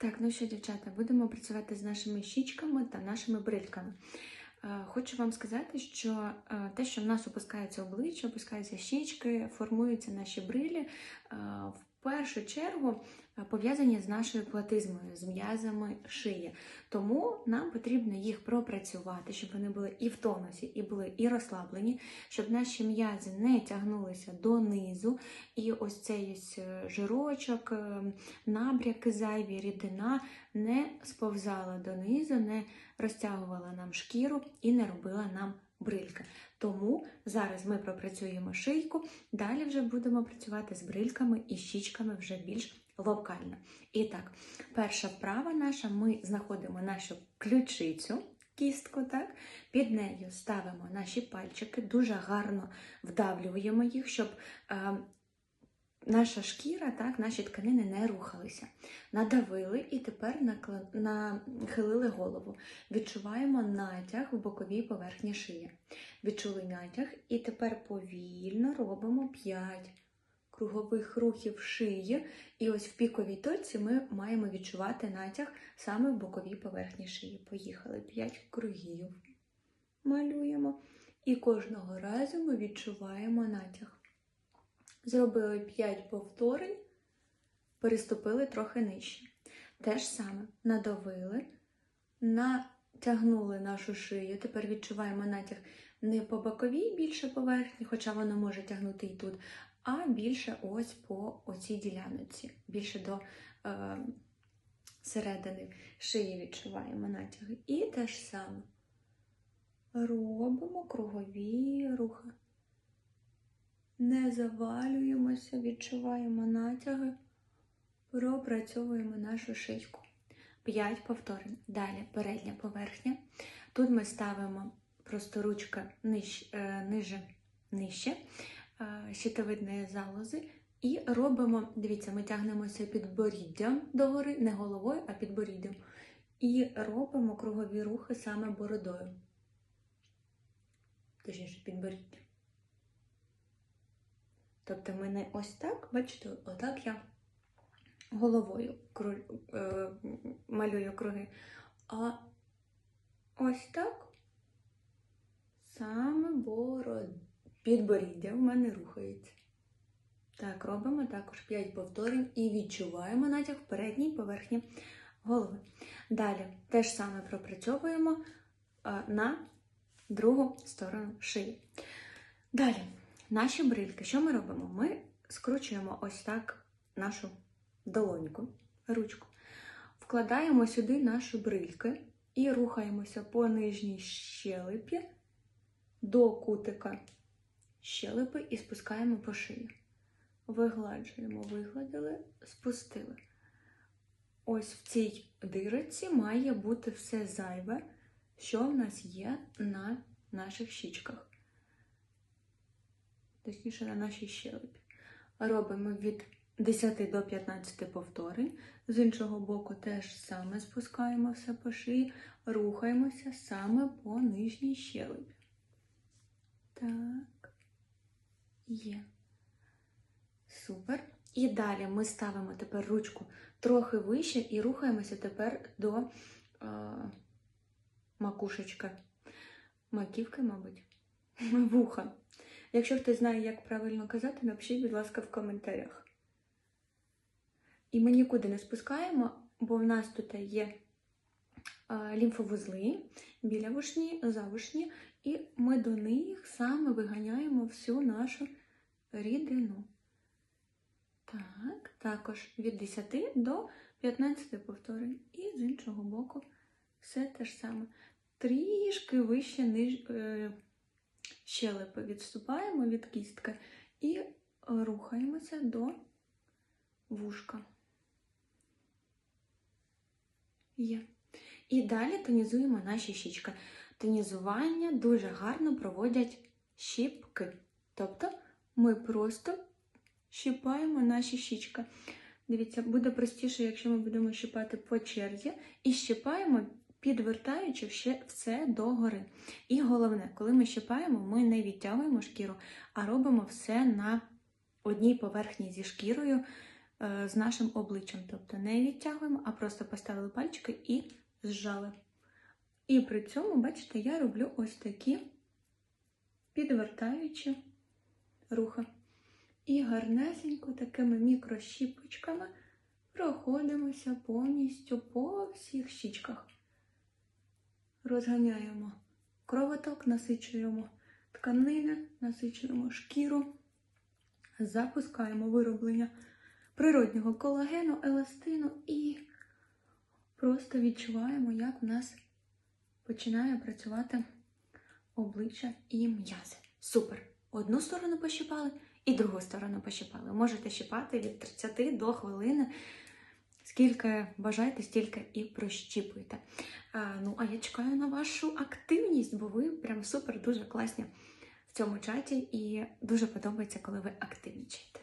Так, ну що, дівчата, будемо працювати з нашими щічками та нашими брильками. Е, Хочу вам сказати, що е, те, що в нас опускається обличчя, опускаються щічки, формуються наші брилі, е, першу чергу е, пов'язані з нашою платизмою, з м'язами шиї. Тому нам потрібно їх пропрацювати, щоб вони були і в тонусі, і були і розслаблені, щоб наші м'язи не тягнулися донизу, і ось цей ось е, жирочок, е, набряки зайві, рідина не сповзала донизу, не розтягувала нам шкіру і не робила нам брильки. Тому зараз ми пропрацюємо шийку, далі вже будемо працювати з брильками і щічками вже більш локально. І так, перша вправа наша, ми знаходимо нашу ключицю. Кістку, так? Під нею ставимо наші пальчики, дуже гарно вдавлюємо їх, щоб е, наша шкіра, так, наші тканини не рухалися. Надавили і тепер нахилили голову. Відчуваємо натяг в боковій поверхні шиї. Відчули натяг, і тепер повільно робимо 5 кругових рухів шиї. І ось в піковій точці ми маємо відчувати натяг саме в боковій поверхні шиї. Поїхали 5 кругів. Малюємо. І кожного разу ми відчуваємо натяг. Зробили 5 повторень, переступили трохи нижче. Те ж саме надавили, натягнули нашу шию. Тепер відчуваємо натяг не по боковій більше поверхні, хоча воно може тягнути і тут, а більше ось по оцій ділянці, більше до е, середини шиї відчуваємо натяги. І те ж саме робимо кругові. Не завалюємося, відчуваємо натяги, пропрацьовуємо нашу шийку. 5 повторень. Далі передня поверхня. Тут ми ставимо просто ручка ниж, е, ниже, нижче е, щитовидної залози. І робимо, дивіться, ми тягнемося підборіддям догори, не головою, а підборіддям. І робимо кругові рухи саме бородою. Точніше, підборіддям. Тобто ми не ось так, бачите, отак я головою кру- е, малюю круги. А ось так саме бород... підборіддя в мене рухається. Так, робимо також 5 повторень і відчуваємо натяг в передній поверхні голови. Далі те ж саме пропрацьовуємо е, на другу сторону шиї. Далі, наші брильки. Що ми робимо? Ми скручуємо ось так нашу долоньку, ручку, вкладаємо сюди наші брильки і рухаємося по нижній щелепі до кутика щелепи і спускаємо по шиї. Вигладжуємо, вигладили, спустили. Ось в цій дирочці має бути все зайве, що в нас є на наших щічках. Точніше, на нашій щелепі. Робимо від 10 до 15 повторень. З іншого боку, теж саме спускаємо все по шиї, рухаємося саме по нижній щелепі. Так, є. Супер. І далі ми ставимо тепер ручку трохи вище і рухаємося тепер до е, макушечки. Маківки, мабуть, вуха. Якщо хтось знає, як правильно казати, напишіть, будь ласка, в коментарях. І ми нікуди не спускаємо, бо в нас тут є лімфовузли біля вушні, за вушні, і ми до них саме виганяємо всю нашу рідину. Так, також від 10 до 15 повторень. І з іншого боку все те ж саме. Трішки вище ниж, е, щелепи відступаємо від кістки і рухаємося до вушка. Є. І далі тонізуємо наші щічки. Тонізування дуже гарно проводять щіпки. Тобто ми просто щипаємо наші щічки. Дивіться, буде простіше, якщо ми будемо щипати по черзі, і щипаємо, підвертаючи ще все догори. І головне, коли ми щипаємо, ми не відтягуємо шкіру, а робимо все на одній поверхні зі шкірою, е, з нашим обличчям. Тобто не відтягуємо, а просто поставили пальчики і зжали. І при цьому, бачите, я роблю ось такі підвертаючі рухи. І гарнесенько такими мікрощіпочками проходимося повністю по всіх щічках. Розганяємо кровоток, насичуємо тканини, насичуємо шкіру, запускаємо вироблення природнього колагену, еластину і просто відчуваємо, як в нас починає працювати обличчя і м'язи. Супер! Одну сторону пощипали і другу сторону пощипали. Можете щипати від 30 до хвилини. Скільки бажаєте, стільки і прощіпуйте. Ну, а я чекаю на вашу активність, бо ви прям супер дуже класні в цьому чаті і дуже подобається, коли ви активнічаєте.